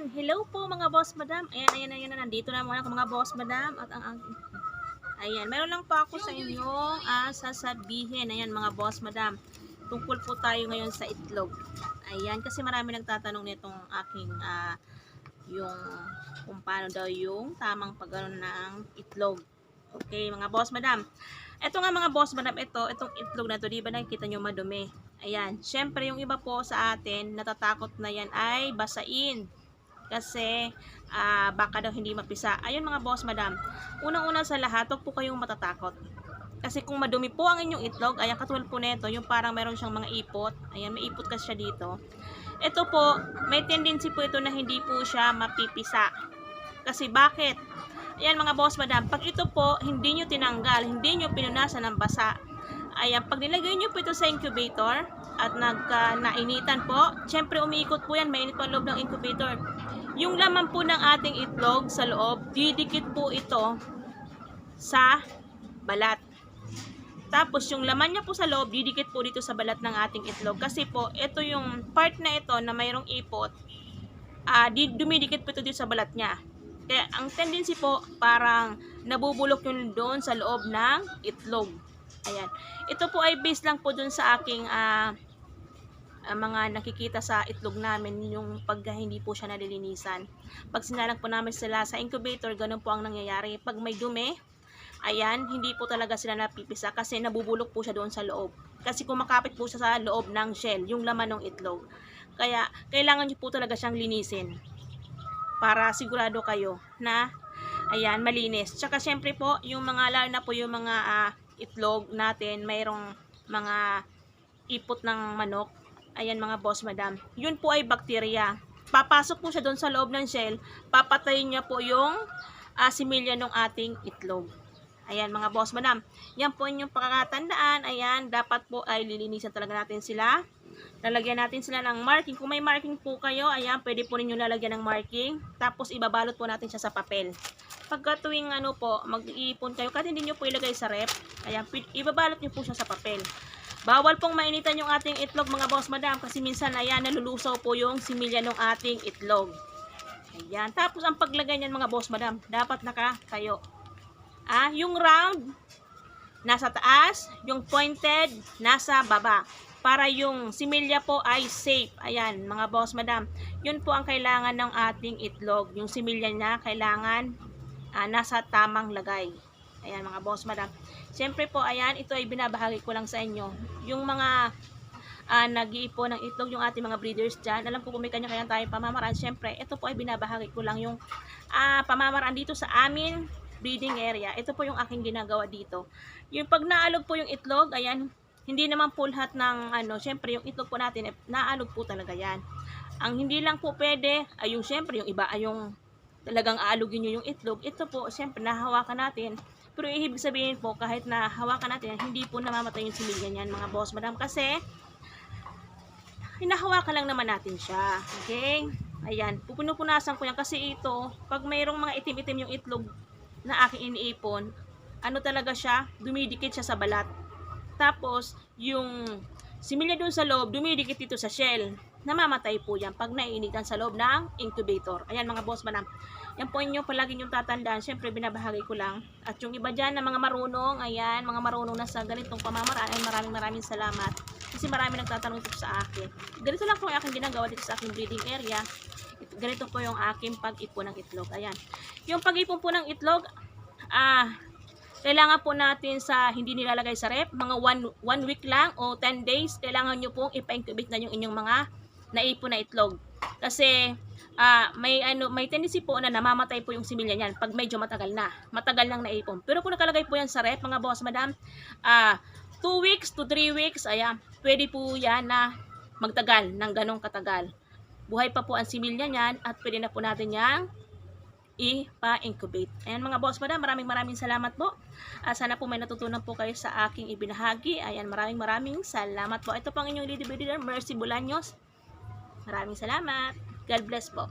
Ayan, hello po mga boss madam. Ayan, ayan, ayan, nandito na muna ako mga boss madam. At ang, ang Ayan, meron lang po ako sa inyong ah, sasabihin. Ayan mga boss madam. Tungkol po tayo ngayon sa itlog. Ayan, kasi marami nagtatanong nitong aking ah, yung kung paano daw yung tamang pagano ng itlog. Okay, mga boss madam. Ito nga mga boss madam, ito, itong itlog na to, di ba nakikita nyo madumi? Ayan, syempre yung iba po sa atin, natatakot na yan ay basain. Kasi ah, baka daw hindi mapisa. Ayun mga boss madam, unang-una sa lahat, huwag po kayong matatakot. Kasi kung madumi po ang inyong itlog, ayan katulad po nito, yung parang meron siyang mga ipot. Ayan, may ipot kasi siya dito. Ito po, may tendency po ito na hindi po siya mapipisa. Kasi bakit? Ayan mga boss madam, pag ito po hindi nyo tinanggal, hindi nyo pinunasan ng basa, ayan, pag nilagay nyo po ito sa incubator at nagka nainitan po, syempre umiikot po yan, mainit po ang loob ng incubator. Yung laman po ng ating itlog sa loob, didikit po ito sa balat. Tapos yung laman niya po sa loob, didikit po dito sa balat ng ating itlog. Kasi po, ito yung part na ito na mayroong ipot, di, dumidikit po ito dito sa balat niya. Kaya ang tendency po, parang nabubulok yun doon sa loob ng itlog. Ayan. Ito po ay based lang po doon sa aking ah, ah, mga nakikita sa itlog namin, yung pag hindi po siya nalilinisan. Pag sinalang po namin sila sa incubator, ganun po ang nangyayari. Pag may dumi, ayan, hindi po talaga sila napipisa kasi nabubulok po siya doon sa loob. Kasi kumakapit po siya sa loob ng shell, yung laman ng itlog. Kaya, kailangan nyo po talaga siyang linisin para sigurado kayo na ayan, malinis. Tsaka syempre po, yung mga lalo na po yung mga ah, itlog natin, mayroong mga ipot ng manok. Ayan mga boss madam. Yun po ay bakterya. Papasok po siya doon sa loob ng shell, papatayin niya po yung ah, similya ng ating itlog. Ayan mga boss madam. Yan po yung pakakatandaan. Ayan, dapat po ay lilinisan talaga natin sila. Lalagyan natin sila ng marking. Kung may marking po kayo, ayan, pwede po ninyo lalagyan ng marking. Tapos ibabalot po natin siya sa papel. Pagka tuwing ano po, mag-iipon kayo, kahit hindi nyo po ilagay sa rep, ayan, ibabalot nyo po siya sa papel. Bawal pong mainitan yung ating itlog mga boss madam kasi minsan ayan nalulusaw po yung similya ng ating itlog. Ayan. Tapos ang paglagay niyan mga boss madam, dapat nakatayo. Ah, yung round nasa taas, yung pointed nasa baba. Para yung similya po ay safe. Ayan, mga boss madam. Yun po ang kailangan ng ating itlog. Yung similya niya kailangan ah, nasa tamang lagay. Ayan, mga boss madam. Siyempre po, ayan, ito ay binabahagi ko lang sa inyo. Yung mga ah, nag-iipon ng itlog, yung ating mga breeders dyan. Alam ko kung may kanya-kanya tayong pamamaraan. Siyempre, ito po ay binabahagi ko lang yung ah, pamamaraan dito sa amin breeding area. Ito po yung aking ginagawa dito. Yung pag naalog po yung itlog, ayan, hindi naman po lahat ng ano, syempre yung itlog po natin, eh, naalog po talaga yan. Ang hindi lang po pwede, ay yung syempre yung iba ay yung talagang aalugin nyo yung itlog. Ito po, syempre nahawakan natin. Pero ibig sabihin po, kahit na hawakan natin, hindi po namamatay yung similya niyan mga boss madam. Kasi, hinahawakan lang naman natin siya. Okay? Ayan, pupunupunasan ko yan kasi ito, pag mayroong mga itim-itim yung itlog na aking iniipon, ano talaga siya, dumidikit siya sa balat. Tapos, yung similya doon sa loob, dumidikit dito sa shell. Namamatay po yan pag naiinitan sa loob ng incubator. Ayan mga boss manam. Yan po inyo palagi yung tatandaan. Siyempre, binabahagi ko lang. At yung iba dyan na mga marunong, ayan, mga marunong na sa ganitong pamamaraan, maraming maraming salamat. Kasi marami nagtatanong ito sa akin. Ganito lang po yung aking ginagawa dito sa aking breeding area. Ito- Ganito po yung aking pag-ipon ng itlog. Ayan. Yung pag-ipon po ng itlog, ah, kailangan po natin sa hindi nilalagay sa rep, mga 1 one week lang o 10 days, kailangan nyo pong ipa-incubate na yung inyong mga naipon na itlog. Kasi ah, may ano may tendency po na namamatay po yung similya niyan pag medyo matagal na. Matagal nang naipon. Pero kung nakalagay po yan sa rep, mga boss, madam, ah 2 weeks to 3 weeks, ayan, pwede po yan na magtagal ng ganong katagal. Buhay pa po ang similya niyan at pwede na po natin yang ipa-incubate. Ayan mga boss, madam, maraming maraming salamat po. Ah, sana po may natutunan po kayo sa aking ibinahagi. Ayan, maraming maraming salamat po. Ito pang inyong breeder, Mercy Bolaños. Maraming salamat. God bless po.